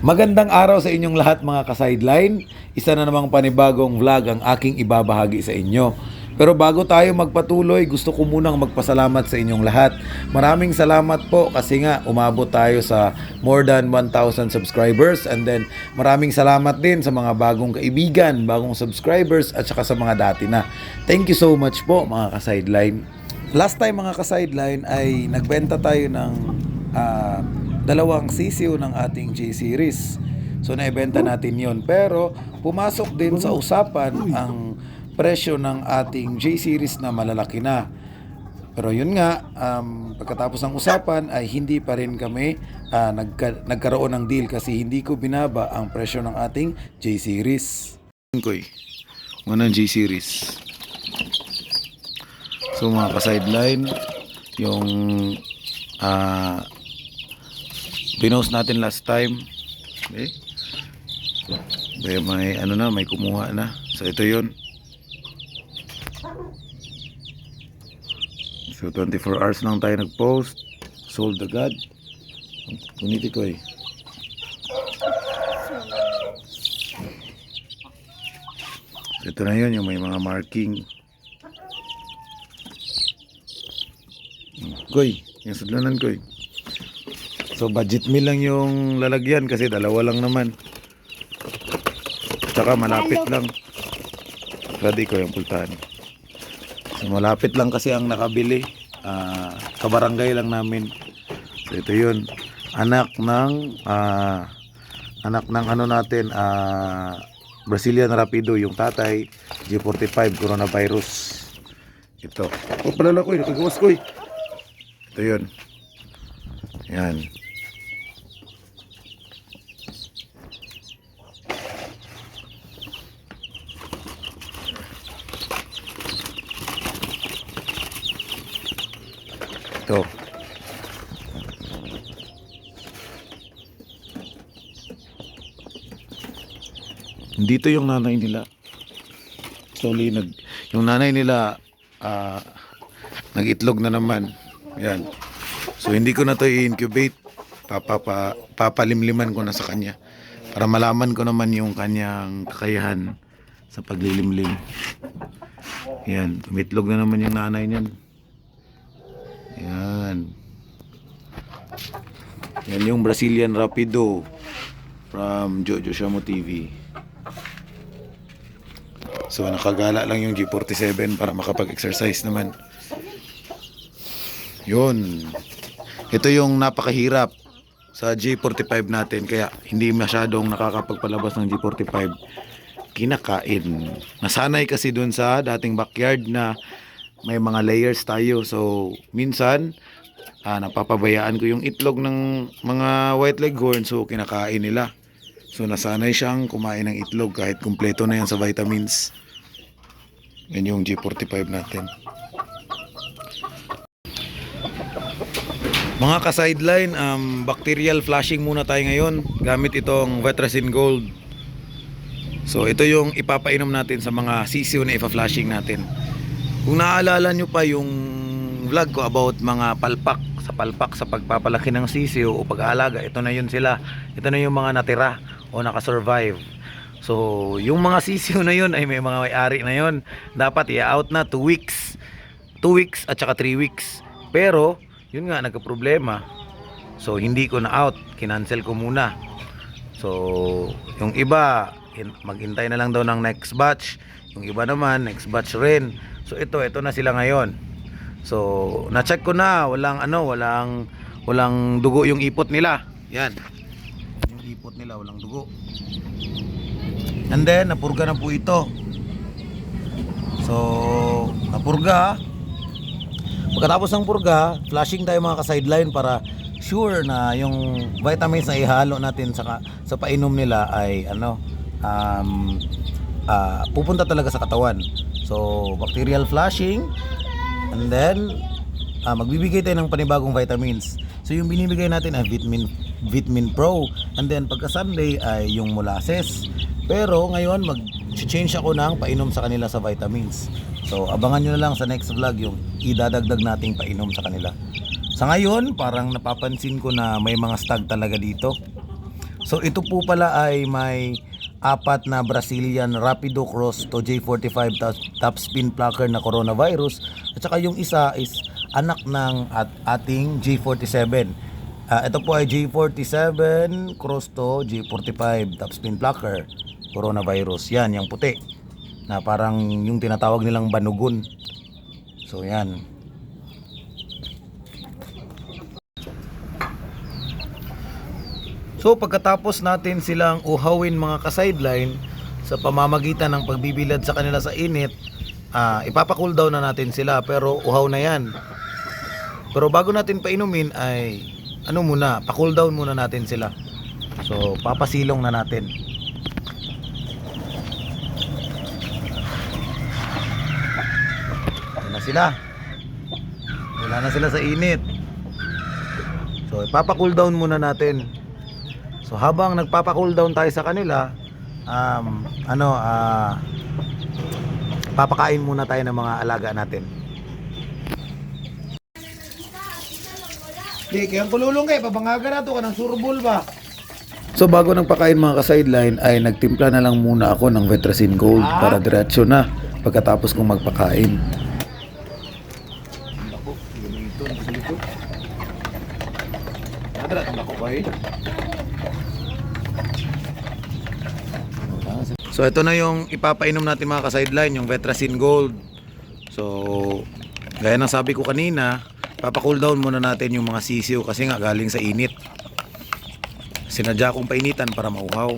Magandang araw sa inyong lahat mga ka-sideline. Isa na namang panibagong vlog ang aking ibabahagi sa inyo. Pero bago tayo magpatuloy, gusto ko munang magpasalamat sa inyong lahat. Maraming salamat po kasi nga umabot tayo sa more than 1,000 subscribers and then maraming salamat din sa mga bagong kaibigan, bagong subscribers at saka sa mga dati na. Thank you so much po mga ka-sideline. Last time mga ka-sideline ay nagbenta tayo ng ah, dalawang sisiw ng ating J-series. So naibenta natin yon Pero pumasok din sa usapan ang presyo ng ating J-series na malalaki na. Pero yun nga, um, pagkatapos ng usapan ay hindi pa rin kami ah, nagka- nagkaroon ng deal kasi hindi ko binaba ang presyo ng ating J-series. Koy, muna J-series. So mga ka-sideline, yung ah pinost natin last time. Okay? May, may ano na, may kumuha na. So ito yun. So 24 hours lang tayo nag-post. Sold agad. Kuniti ko eh. Ito na yun, yung may mga marking. Koy, yung sudlanan koy. So budget meal lang yung lalagyan kasi dalawa lang naman. Tsaka malapit lang. Ready ko yung pultahan. So, malapit lang kasi ang nakabili. Ah, kabarangay lang namin. So ito yun. Anak ng ah, anak ng ano natin ah, Brazilian Rapido yung tatay G45 coronavirus. Ito. Oh, palala ko, nakagawas ko eh. Ito yun. Yan. Ito. Dito yung nanay nila. Slowly nag yung nanay nila ah nag-itlog na naman. Yan. So hindi ko na to i-incubate. Papapa, papalimliman ko na sa kanya. Para malaman ko naman yung kanyang kakayahan sa paglilimlim. Yan. Tumitlog na naman yung nanay niyan. Yan. Yan yung Brazilian Rapido from Jojo Shamo TV. So nakagala lang yung G47 para makapag-exercise naman. Yun. Ito yung napakahirap sa G45 natin kaya hindi masyadong nakakapagpalabas ng G45 kinakain. Nasanay kasi dun sa dating backyard na may mga layers tayo. So minsan ah, napapabayaan ko yung itlog ng mga white leghorn so kinakain nila. So nasanay siyang kumain ng itlog kahit kumpleto na yan sa vitamins. Yan yung G45 natin. Mga ka-sideline, um, bacterial flushing muna tayo ngayon gamit itong Vetrasin Gold. So ito yung ipapainom natin sa mga sisiw na ipa-flushing natin. Kung naaalala nyo pa yung vlog ko about mga palpak sa palpak sa pagpapalaki ng sisiw o pag-aalaga, ito na yun sila. Ito na yung mga natira o nakasurvive. So, yung mga sisiw na yun ay may mga may-ari na yun. Dapat i-out na 2 weeks. 2 weeks at saka 3 weeks. Pero, yun nga, nagka-problema. So, hindi ko na out. Kinancel ko muna. So, yung iba, in- maghintay na lang daw ng next batch. Yung iba naman, next batch rin. So, ito, ito na sila ngayon. So, na-check ko na, walang ano, walang walang dugo yung ipot nila. Yan. Yung ipot nila, walang dugo. And then, napurga na po ito. So, napurga. Pagkatapos ng purga, flashing tayo mga ka-sideline para sure na yung vitamins na ihalo natin sa, sa painom nila ay ano, um, ah, pupunta talaga sa katawan. So, bacterial flushing and then ah, magbibigay tayo ng panibagong vitamins. So, yung binibigay natin ay vitamin vitamin Pro and then pagka Sunday ay yung molasses. Pero ngayon mag-change ako ng painom sa kanila sa vitamins. So, abangan nyo na lang sa next vlog yung idadagdag nating painom sa kanila. Sa ngayon, parang napapansin ko na may mga stag talaga dito. So ito po pala ay may apat na Brazilian Rapido Cross to J45 top, spin plucker na coronavirus at saka yung isa is anak ng at ating J47. Ah, ito po ay J47 cross to J45 top spin plucker coronavirus. Yan, yung puti na parang yung tinatawag nilang banugon. So yan. So pagkatapos natin silang uhawin mga ka-sideline sa pamamagitan ng pagbibilad sa kanila sa init, ah, ipapa-cool down na natin sila pero uhaw na yan. Pero bago natin painumin ay ano muna, pa-cool down muna natin sila. So papasilong na natin. Ayan na sila. Wala na sila sa init. So ipapa-cool down muna natin. So habang nagpapa-cool down tayo sa kanila, um, ano, ah, papakain muna tayo ng mga alaga natin. Di, kaya kululong kayo, pabangaga na to ka ng surbol ba? So bago nang pakain mga ka-sideline ay nagtimpla na lang muna ako ng Vetrasin Gold para diretso na pagkatapos kong magpakain. Ako, ito, ito. Nadala ang ako ba eh? So ito na yung ipapainom natin mga ka-sideline, yung Vetrasin Gold. So gaya ng sabi ko kanina, papa-cool down muna natin yung mga sisiyo kasi nga galing sa init. Sinadya kong painitan para mauhaw.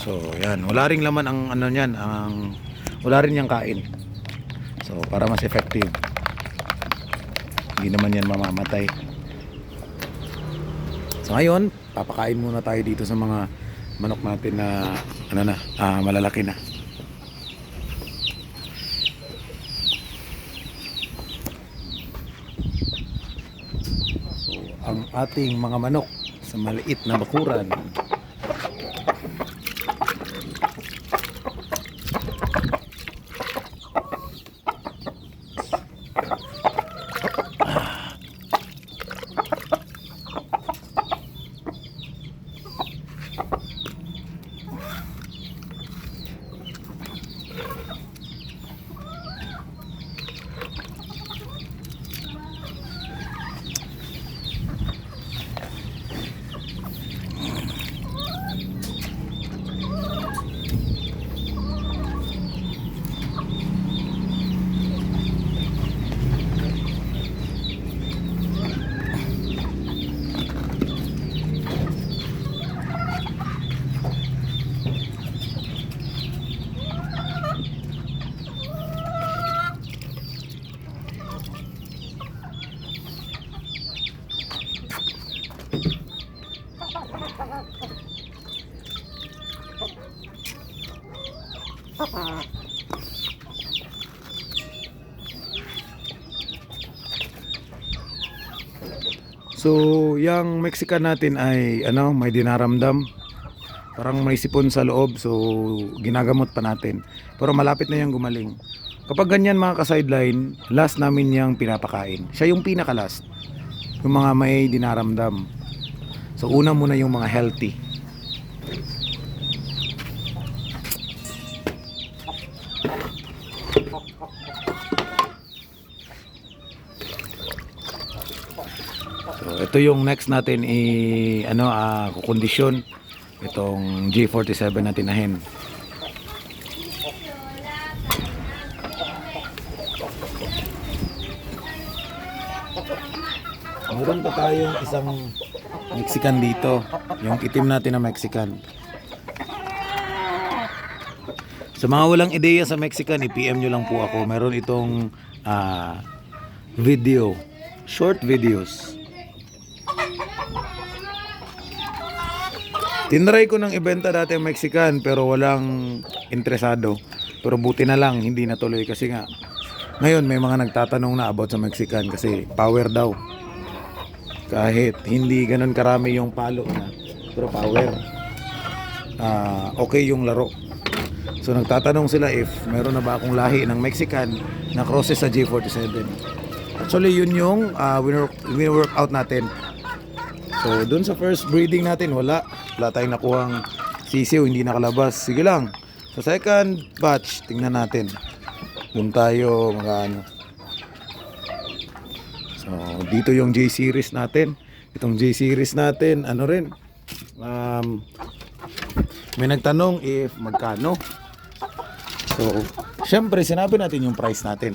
So yan, wala ring laman ang ano niyan, ang wala rin yung kain. So para mas effective. Hindi naman yan mamamatay. So ngayon, papakain muna tayo dito sa mga manok natin na ano na, ah, malalaki na. So, ang ating mga manok sa maliit na bakuran. So, yung Mexican natin ay ano, may dinaramdam. Parang may sipon sa loob, so ginagamot pa natin. Pero malapit na yung gumaling. Kapag ganyan mga ka-sideline, last namin yung pinapakain. Siya yung pinaka-last. Yung mga may dinaramdam. So, una muna yung mga healthy. Ito yung next natin i ano ah kukondisyon itong G47 na tinahin. Meron pa tayong isang Mexican dito. Yung itim natin na Mexican. Sa mga walang ideya sa Mexican, i-PM nyo lang po ako. Meron itong ah, video, short videos. Tinry ko ng ibenta dati ang Mexican pero walang interesado. Pero buti na lang, hindi natuloy kasi nga ngayon may mga nagtatanong na about sa Mexican kasi power daw. Kahit hindi ganun karami yung palo na pero power. Ah, okay yung laro. So nagtatanong sila if meron na ba akong lahi ng Mexican na crosses sa J47. Actually yun yung uh, winwork out natin. So, dun sa first breeding natin, wala. Wala tayong nakuhang sisiw, hindi nakalabas. Sige lang. Sa second batch, tingnan natin. Doon tayo mga ano. So, dito yung J series natin. Itong J series natin, ano rin. Um, may nagtanong if magkano. So, syempre sinabi natin yung price natin.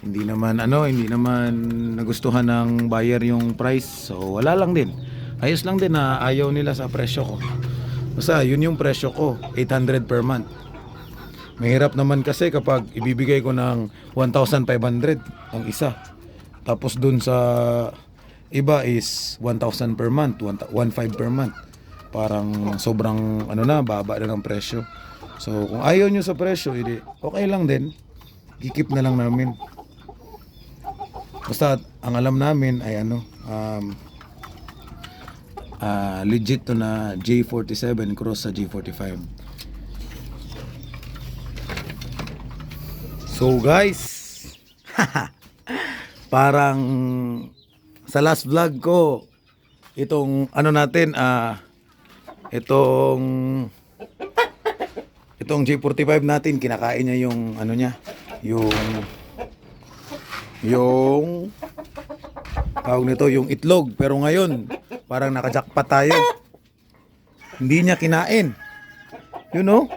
Hindi naman ano, hindi naman nagustuhan ng buyer yung price. So wala lang din. Ayos lang din na ayaw nila sa presyo ko. Basta yun yung presyo ko, 800 per month. Mahirap naman kasi kapag ibibigay ko ng 1,500 ang isa. Tapos dun sa iba is 1,000 per month, 1,500 per month. Parang sobrang ano na, baba na ng presyo. So kung ayaw nyo sa presyo, edi okay lang din. Kikip na lang namin. Basta ang alam namin ay ano, um, ah, legit to na J47 cross sa J45. So guys, parang sa last vlog ko, itong ano natin, ah, itong itong J45 natin, kinakain niya yung ano niya, yung yung tawag nito yung itlog pero ngayon parang nakajakpat tayo. Hindi niya kinain. You know?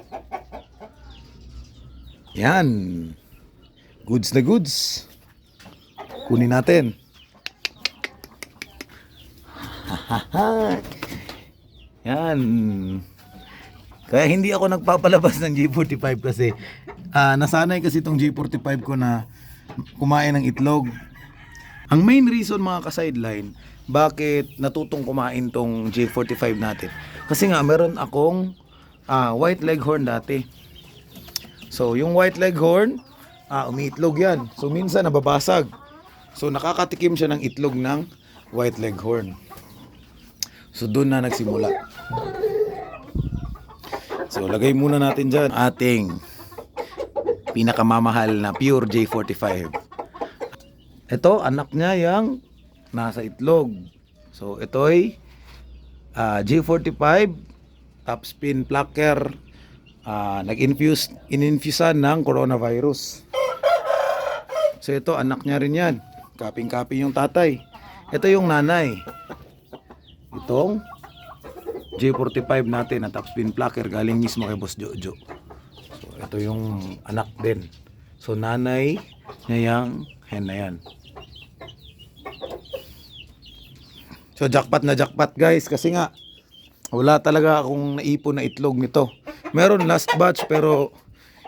Yan. Goods na goods. Kunin natin. Yan. Kaya hindi ako nagpapalabas ng G45 kasi ah, nasanay kasi itong G45 ko na kumain ng itlog. Ang main reason mga ka-sideline, bakit natutong kumain tong J45 natin? Kasi nga meron akong ah, white leghorn dati. So yung white leghorn, ah, umiitlog yan. So minsan nababasag. So nakakatikim siya ng itlog ng white leghorn. So doon na nagsimula. So lagay muna natin dyan ating pinakamamahal na pure J45. Ito, anak niya yung nasa itlog. So, ito ay ah, J45 top spin plucker ah, nag-infuse ininfusean ng coronavirus. So, ito, anak niya rin yan. Kaping-kaping yung tatay. Ito yung nanay. Itong J45 natin na top spin plucker galing mismo kay Boss Jojo. So, ito yung anak din. So, nanay niya yung hen na yan. So, jackpot na jackpot guys. Kasi nga, wala talaga akong naipon na itlog nito. Meron last batch pero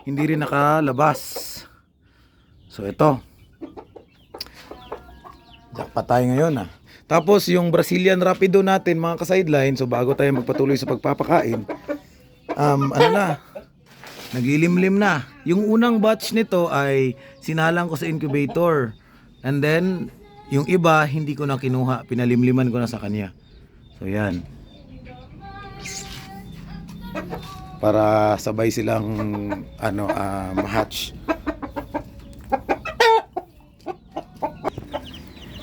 hindi rin nakalabas. So, ito. Jackpot tayo ngayon ah. Tapos yung Brazilian Rapido natin mga ka-sideline, so bago tayo magpatuloy sa pagpapakain, um, ano na, nagilimlim na. Yung unang batch nito ay sinalang ko sa incubator. And then, yung iba, hindi ko na kinuha. Pinalimliman ko na sa kanya. So, yan. Para sabay silang ano, ah, ma-hatch.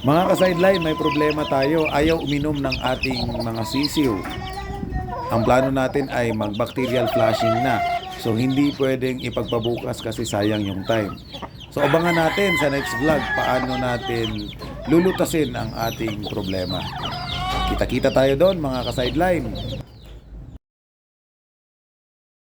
Mga ka-sideline, may problema tayo. Ayaw uminom ng ating mga sisiw. Ang plano natin ay mag-bacterial flushing na. So, hindi pwedeng ipagpabukas kasi sayang yung time. So, abangan natin sa next vlog paano natin lulutasin ang ating problema. Kita-kita tayo doon mga ka-sideline.